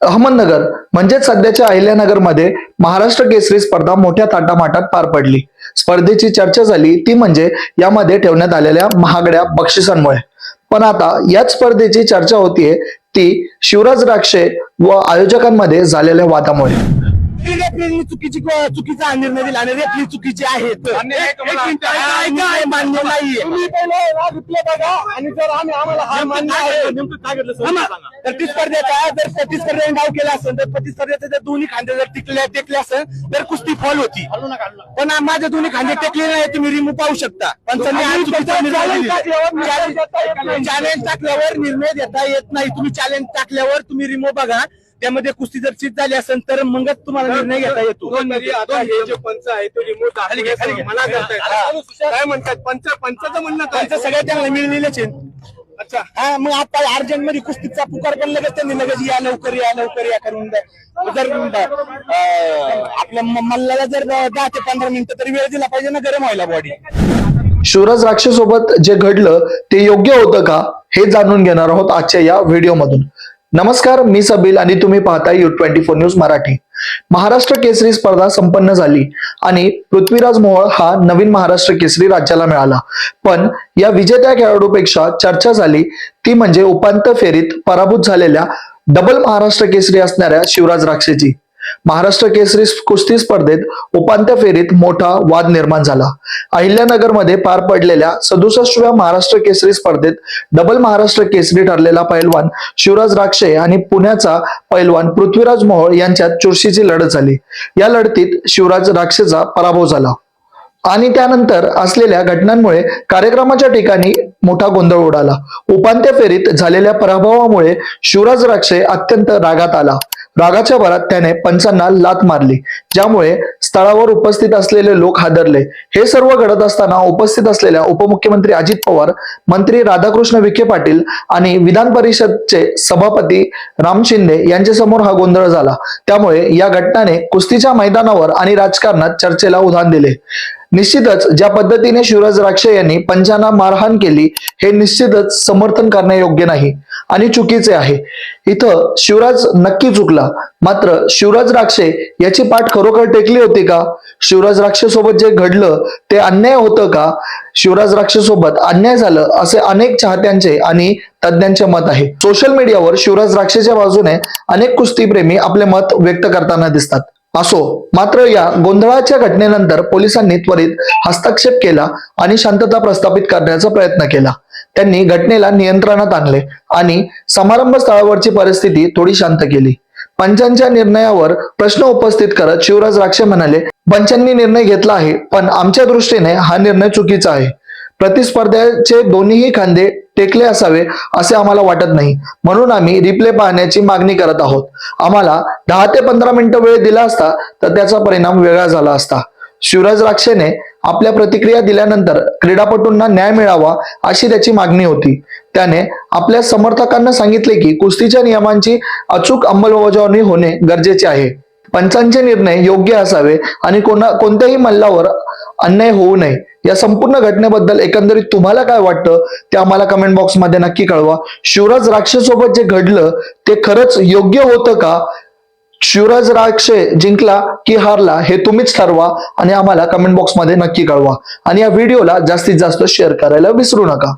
अहमदनगर म्हणजेच सध्याच्या अहिल्यानगरमध्ये महाराष्ट्र केसरी स्पर्धा मोठ्या ताटामाटात पार पडली. स्पर्धेची चर्चा झाली ती म्हणजे यामध्ये ठेवण्यात आलेल्या महागड्या बक्षिसांमुळे. पण आता याच स्पर्धेची चर्चा होतीये ती शिवराज राक्षे व आयोजकांमध्ये झालेल्या वादामुळे. रेफरीने चुकीची चुकीचा निर्णय दिला आणि रेफरी चुकीचे आहेत. मान्य आहे मान्य नाहीये. पहिले रिप्ले बघा आणि जर आम्ही आम्हाला मान्य आहे. तर ती स्पर्धेचा जर प्रतिस्पर्धेने डाव केला असेल तर प्रतिस्पर्धेचे जर दोन्ही खांदे जर टिकले टेकले असेल तर कुस्ती फॉल होती. पण माझे दोन्ही खांदे टेकले नाही तुम्ही रिमूव्ह पाहू शकता. दिलेला. चॅलेंज टाकल्यावर निर्णय देता येत नाही. तुम्ही चॅलेंज टाकल्यावर तुम्ही रिमूव्ह बघा. त्यामध्ये कुस्ती जर चित झाली असेल तर मगच तुम्हाला निर्णय घेता येतो. आता हे जे पंच आहे तो रिमोट. काय म्हणतात? पंच पंचाचं म्हणणं काय? त्यांचं सगळ्या त्यांना मिळलेलेच आहे अच्छा. हा मग आता अर्जंटमध्ये कुस्तीचा पुकार पण लगेच त्यांनी लगेच या लवकर या लवकर या करून द्या. जर आपल्या मल्लाला जर दहा ते पंधरा मिनिटं तरी वेळ दिला पाहिजे ना गरम व्हायला बॉडी शिवराज राक्षे सोबत जे घडलं ते योग्य होतं का? हे जाणून घेणार आहोत आजच्या या व्हिडिओमधून नमस्कार मी सबील आणि तुम्ही पाहताय U twenty four news Marathi. Maharashtra Kesari स्पर्धा संपन्न झाली आणि पृथ्वीराज मोहोळ हा नवीन महाराष्ट्र केसरी राज्याला मिळाला. पण या विजेत्या खेळाडूपेक्षा चर्चा झाली ती म्हणजे उपांत्य फेरीत पराभूत झालेल्या डबल महाराष्ट्र केसरी असणाऱ्या शिवराज राक्षेची महाराष्ट्र केसरी कुस्ती स्पर्धेत उपांत्य फेरीत मोठा वाद निर्माण झाला. अहिल्यानगरमध्ये पार पडलेल्या सदुसष्टव्या महाराष्ट्र केसरी स्पर्धेत डबल महाराष्ट्र केसरी ठरलेला पैलवान शिवराज राक्षे आणि पुण्याचा पैलवान पृथ्वीराज मोहोळ यांच्यात चुरशीची लढत झाली. या लढतीत शिवराज राक्षेचा पराभव झाला. आणि त्यानंतर असलेल्या घटनांमुळे कार्यक्रमाच्या ठिकाणी मोठा गोंधळ उडाला. उपांत्य फेरीत झालेल्या पराभवामुळे शिवराज राक्षे अत्यंत रागात आला. रागाच्या भरात त्याने पंचांना लात मारली. ज्यामुळे स्थळावर उपस्थित असलेले लोक हादरले. हे सर्व घडत असताना उपस्थित असलेल्या उपमुख्यमंत्री अजित पवार मंत्री राधाकृष्ण विखे पाटील आणि विधान परिषदचे सभापती राम शिंदे यांच्यासमोर हा गोंधळ झाला. त्यामुळे या घटनाने कुस्तीच्या मैदानावर आणि राजकारणात चर्चेला उधाण दिले. निश्चितच ज्या पद्धतीने शिवराज राक्षे यांनी पंचांना मारहाण केली हे निश्चितच समर्थन करणे योग्य नाही. आणि चुकीचे आहे. इथं शिवराज नक्की चुकला. मात्र शिवराज राक्षे याची पाठ खरोखर टेकली होती का? शिवराज राक्षे सोबत जे घडलं ते अन्याय होतं का? शिवराज राक्षे सोबत अन्याय झालं असे अनेक चाहत्यांचे आणि तज्ज्ञांचे मत आहे. सोशल मीडियावर शिवराज राक्षेच्या बाजूने अनेक कुस्तीप्रेमी आपले मत व्यक्त करताना दिसतात. असो मात्र या गोंधळाच्या घटनेनंतर पोलिसांनी त्वरित हस्तक्षेप केला आणि शांतता प्रस्थापित करण्याचा प्रयत्न केला. त्यांनी घटनेला नियंत्रणात आणले आणि समारंभ स्थळावरची परिस्थिती थोडी शांत केली. पंचांच्या निर्णयावर प्रश्न उपस्थित करत शिवराज राक्षे म्हणाले पंचांनी निर्णय घेतला आहे पण आमच्या दृष्टीने हा निर्णय चुकीचा आहे. प्रतिस्पर्ध्याचे दोन्हीही खांदे टेकले असावे असे आम्हाला वाटत नाही. म्हणून आम्ही रिप्ले पाहण्याची मागणी करत आहोत. आम्हाला दहा ते पंधरा मिनिटं वेळ दिला असता तर त्याचा परिणाम वेगळा झाला असता. शिवराज राक्षेने आपल्या प्रतिक्रिया दिल्यानंतर क्रीडापटूंना न्याय मिळावा अशी त्याची मागणी होती. त्याने आपल्या समर्थकांना सांगितले की कुस्तीच्या नियमांची अचूक अंमलबजावणी होणे गरजेचे आहे. पंचांचे निर्णय योग्य असावे आणि कोणा कोणत्याही मल्लावर अन्याय होऊ नये. या संपूर्ण घटनेबद्दल एकंदरीत तुम्हाला काय वाटतं ते आम्हाला कमेंट बॉक्समध्ये नक्की कळवा. शिवराज राक्षसोबत जे घडलं ते खरंच योग्य होतं का? शिवराज राक्षे जिंकला की हारला हे तुम्हीच ठरवा आणि आम्हाला कमेंट बॉक्समध्ये नक्की कळवा. आणि या व्हिडिओला जास्तीत जास्त शेअर करायला विसरू नका.